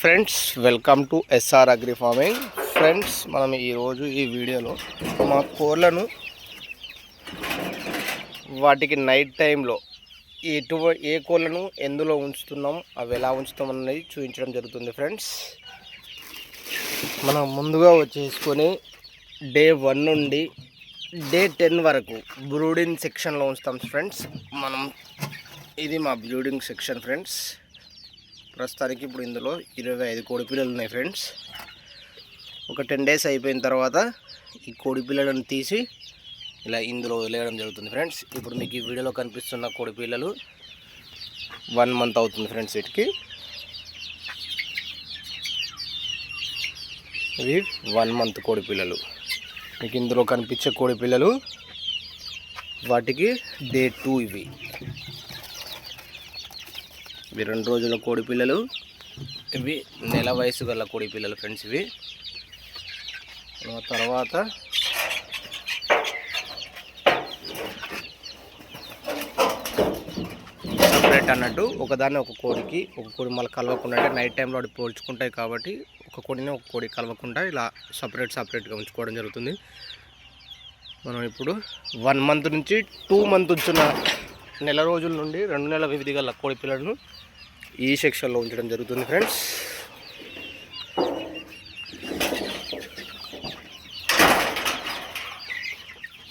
Friends welcome to SR agri farming. Friends మనం ఈరోజు ఈ వీడియోలో మా కోళ్ళను వాటికి నైట్ టైంలో ఎటు ఏ కోళ్ళను ఎందులో ఉంచుతున్నాం అవి ఎలా ఉంచుతాం అనేది చూపించడం జరుగుతుంది ఫ్రెండ్స్. మనం ముందుగా వచ్చేసుకొని డే వన్ నుండి డే టెన్ వరకు బ్రూడింగ్ సెక్షన్లో ఉంచుతాం ఫ్రెండ్స్. మనం ఇది మా బ్రూడింగ్ సెక్షన్ ఫ్రెండ్స్. ప్రస్తుతానికి ఇప్పుడు ఇందులో ఇరవై ఐదు కోడి పిల్లలు ఉన్నాయి ఫ్రెండ్స్. ఒక టెన్ డేస్ అయిపోయిన తర్వాత ఈ కోడి పిల్లలను తీసి ఇలా ఇందులో వదిలేయడం జరుగుతుంది ఫ్రెండ్స్. ఇప్పుడు మీకు ఈ వీడియోలో కనిపిస్తున్న కోడి పిల్లలు వన్ మంత్ అవుతుంది ఫ్రెండ్స్ వీటికి. ఇవి వన్ మంత్ కోడి పిల్లలు. మీకు ఇందులో కనిపించే కోడి పిల్లలు వాటికి డే టూ ఇవి. ఇవి రెండు రోజుల కోడి పిల్లలు. ఇవి నెల వయసు గల కోడి పిల్లలు ఫ్రెండ్స్ ఇవి. ఆ తర్వాత సపరేట్ అన్నట్టు ఒకదాన్ని ఒక కోడికి ఒక కోడి మళ్ళీ కలవకుండా అంటే నైట్ టైంలో అవి పోల్చుకుంటాయి కాబట్టి ఒక కోడిని ఒక కోడి కలవకుండా ఇలా సపరేట్ సపరేట్గా ఉంచుకోవడం జరుగుతుంది. మనం ఇప్పుడు వన్ మంత్ నుంచి టూ మంత్ ఉంచిన నెల రోజుల నుండి రెండు నెలల వ్యవధి గల కోడి పిల్లలను ఈ సెక్షన్లో ఉంచడం జరుగుతుంది ఫ్రెండ్స్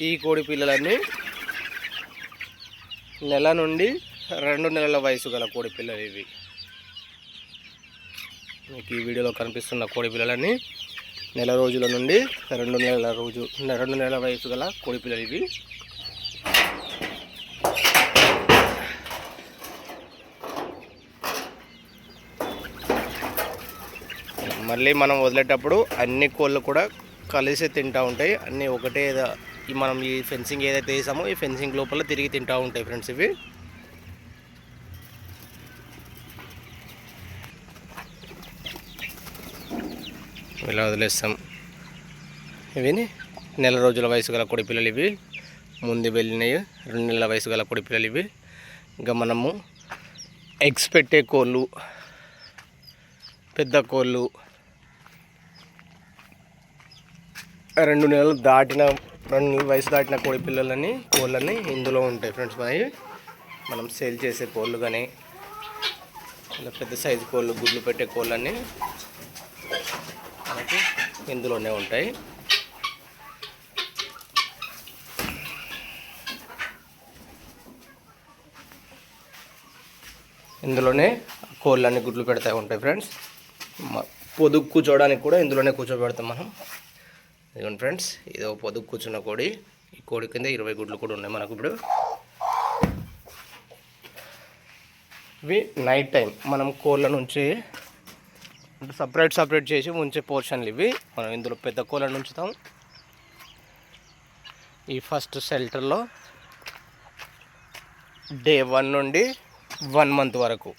ఈ కోడి పిల్లలన్నీ నెల నుండి రెండు నెలల వయసు గల కోడి పిల్లలు ఇవి. మీకు ఈ వీడియోలో కనిపిస్తున్న కోడి పిల్లలన్నీ నెల రోజుల నుండి రెండు నెలల రోజు రెండు నెలల వయసు గల కోడి పిల్లలు ఇవి. మళ్ళీ మనం వదిలేటప్పుడు అన్ని కోళ్ళు కూడా కలిసి తింటూ ఉంటాయి. అన్నీ ఒకటే మనం ఈ ఫెన్సింగ్ ఏదైతే వేసామో ఈ ఫెన్సింగ్ లోపల తిరిగి తింటూ ఉంటాయి ఫ్రెండ్స్ ఇవి. ఇలా వదిలేస్తాం. ఇవి నెల రోజుల వయసు గల కొడి పిల్లలు ఇవి. ముందు వెళ్ళినవి రెండు నెలల వయసు గల కొడి పిల్లలు ఇవి. ఇంకా మనము ఎగ్స్ పెట్టే కోళ్ళు పెద్ద కోళ్ళు రెండు నెలలు దాటిన రెండు నెలల వయసు దాటిన కోడి పిల్లలని కోళ్ళని ఇందులో ఉంటాయి ఫ్రెండ్స్ మనవి మనం సేల్ చేసే కోళ్ళు కానీ ఇలా పెద్ద సైజు కోళ్ళు గుడ్లు పెట్టే కోళ్ళని మనకి ఇందులోనే ఉంటాయి. ఇందులోనే కోళ్ళన్ని గుడ్లు పెడతా ఉంటాయి ఫ్రెండ్స్ పొదుగు కూర్చోవడానికి కూడా ఇందులోనే కూర్చోబెడతాం మనం. ఇదిగోండి ఫ్రెండ్స్ ఇదో ఒక పొదుగు కూర్చున్న కోడి. ఈ కోడి కింద ఇరవై గుడ్లు కూడా ఉన్నాయి మనకు ఇప్పుడు. ఇవి నైట్ టైం మనం కోళ్ళ నుంచి అంటే సపరేట్ సపరేట్ చేసి ఉంచే పోర్షన్లు ఇవి. మనం ఇందులో పెద్ద కోళ్ళను ఉంచుతాం. ఈ ఫస్ట్ షెల్టర్లో డే వన్ నుండి వన్ మంత్ వరకు.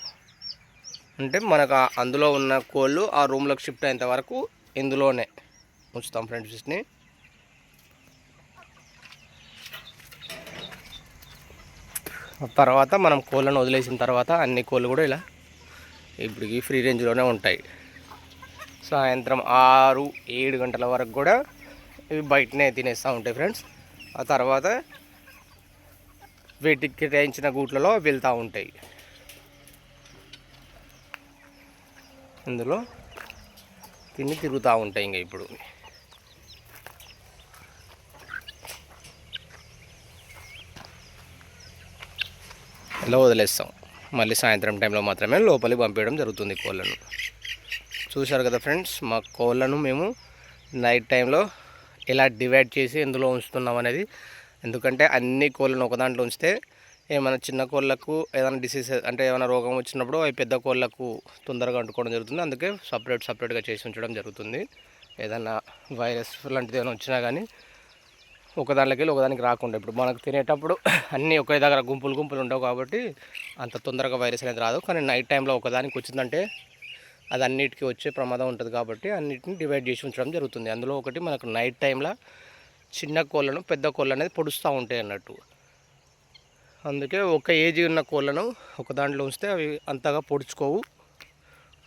అంటే మనకు అందులో ఉన్న కోళ్ళు ఆ రూమ్లోకి షిఫ్ట్ అయ్యేంత వరకు ఇందులోనే. ఉంచుతాం ఫ్రెండ్స్ వీటిని తర్వాత మనం కోళ్ళను వదిలేసిన తర్వాత అన్ని కోళ్ళు కూడా ఇలా ఇప్పటికి ఫ్రీ రేంజ్లోనే ఉంటాయి. సాయంత్రం ఆరు ఏడు గంటల వరకు కూడా ఇవి బయటనే తినేస్తూ ఉంటాయి ఫ్రెండ్స్. ఆ తర్వాత వీటికి కేటాయించిన గూట్లలో వెళ్తూ ఉంటాయి. ఇందులో తిని తిరుగుతూ ఉంటాయి ఇంకా ఇప్పుడు. ఇలా వదిలేస్తాం. మళ్ళీ సాయంత్రం టైంలో మాత్రమే లోపలికి పంపించడం జరుగుతుంది కోళ్ళను. చూశారు కదా ఫ్రెండ్స్ మా కోళ్ళను మేము నైట్ టైంలో ఇలా డివైడ్ చేసి ఎందులో ఉంచుతున్నాం అనేది. ఎందుకంటే అన్ని కోళ్ళను ఒక దాంట్లో ఉంచితే ఏమైనా చిన్న కోళ్ళకు ఏదైనా డిసీజ్ అంటే ఏమైనా రోగం వచ్చినప్పుడు అవి పెద్ద కోళ్ళకు తొందరగా అంటుకోవడం జరుగుతుంది. అందుకే సపరేట్ సపరేట్గా చేసి ఉంచడం జరుగుతుంది. ఏదైనా వైరస్ లాంటిది ఏమైనా వచ్చినా కానీ ఒకదానిలోకి వెళ్ళి ఒకదానికి రాకుండా ఇప్పుడు మనకు తినేటప్పుడు అన్నీ ఒకే దగ్గర గుంపులు గుంపులు ఉండవు కాబట్టి అంత తొందరగా వైరస్ అనేది రాదు. కానీ నైట్ టైంలో ఒకదానికి వచ్చిందంటే అది అన్నిటికీ వచ్చే ప్రమాదం ఉంటుంది కాబట్టి అన్నిటిని డివైడ్ చేసి ఉంచడం జరుగుతుంది. అందులో ఒకటి మనకు నైట్ టైంలో చిన్న కోళ్ళను పెద్ద కోళ్ళు అనేది పొడుస్తూ ఉంటాయి అన్నట్టు. అందుకే ఒక ఏజీ ఉన్న కోళ్ళను ఒక దాంట్లో ఉంచితే అవి అంతగా పొడుచుకోవు.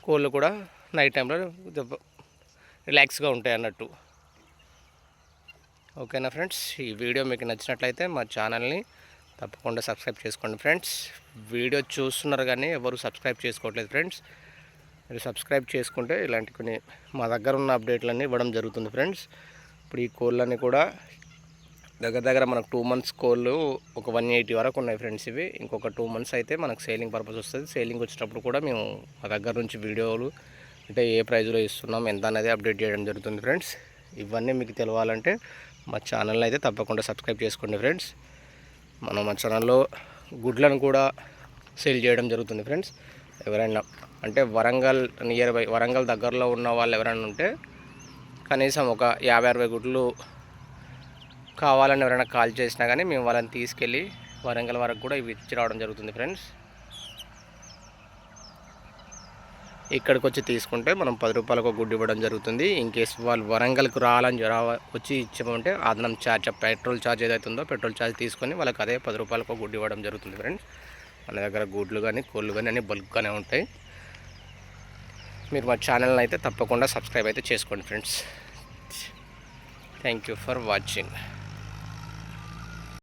కోళ్ళు కూడా నైట్ టైంలో రిలాక్స్గా ఉంటాయి అన్నట్టు. ఓకేనా ఫ్రెండ్స్? ఈ వీడియో మీకు నచ్చినట్లయితే మా ఛానల్ని తప్పకుండా సబ్స్క్రైబ్ చేసుకోండి ఫ్రెండ్స్. వీడియో చూస్తున్నారు కానీ ఎవరు సబ్స్క్రైబ్ చేసుకోవట్లేదు ఫ్రెండ్స్. మీరు సబ్స్క్రైబ్ చేసుకుంటే ఇలాంటి కొన్ని మా దగ్గర ఉన్న అప్డేట్లన్నీ ఇవ్వడం జరుగుతుంది ఫ్రెండ్స్. ఇప్పుడు ఈ కోళ్ళన్నీ కూడా దగ్గర దగ్గర మనకు టూ మంత్స్ కోళ్ళు ఒక వన్ ఎయిటీ వరకు ఉన్నాయి ఫ్రెండ్స్ ఇవి. ఇంకొక టూ మంత్స్ అయితే మనకు సేలింగ్ పర్పస్ వస్తుంది. సేలింగ్ వచ్చినప్పుడు కూడా మేము మా దగ్గర నుంచి వీడియోలు అంటే ఏ ప్రైజ్లో ఇస్తున్నాం ఎంత అనేది అప్డేట్ చేయడం జరుగుతుంది ఫ్రెండ్స్. ఇవన్నీ మీకు తెలవాలంటే మా ఛానల్ని అయితే తప్పకుండా సబ్స్క్రైబ్ చేసుకోండి ఫ్రెండ్స్. మనం మా ఛానల్లో గుడ్లను కూడా సేల్ చేయడం జరుగుతుంది ఫ్రెండ్స్. ఎవరైనా అంటే వరంగల్ నియర్ బై వరంగల్ దగ్గరలో ఉన్న వాళ్ళు ఎవరైనా ఉంటే కనీసం ఒక యాభై అరవై గుడ్లు కావాలని ఎవరైనా కాల్ చేసినా కానీ మేము వాళ్ళని తీసుకెళ్ళి వరంగల్ వరకు కూడా ఇవి ఇచ్చి రావడం జరుగుతుంది ఫ్రెండ్స్. ఇక్కడికి వచ్చి తీసుకుంటే మనం పది రూపాయలకు ఒక గుడ్డు ఇవ్వడం జరుగుతుంది. ఇన్ కేస్ వాళ్ళు వరంగల్కి రావాలని రావ వచ్చి ఇచ్చామంటే అదనం ఛార్జ్ పెట్రోల్ ఛార్జ్ ఏదైతే ఉందో పెట్రోల్ ఛార్జ్ తీసుకొని వాళ్ళకి అదే పది రూపాయలకు గుడ్డు ఇవ్వడం జరుగుతుంది ఫ్రెండ్స్. మన దగ్గర గుడ్లు కానీ కోళ్ళు కానీ అన్నీ బల్క్గానే ఉంటాయి. మీరు మా ఛానల్ని అయితే తప్పకుండా సబ్స్క్రైబ్ అయితే చేసుకోండి friends. Thank you for watching.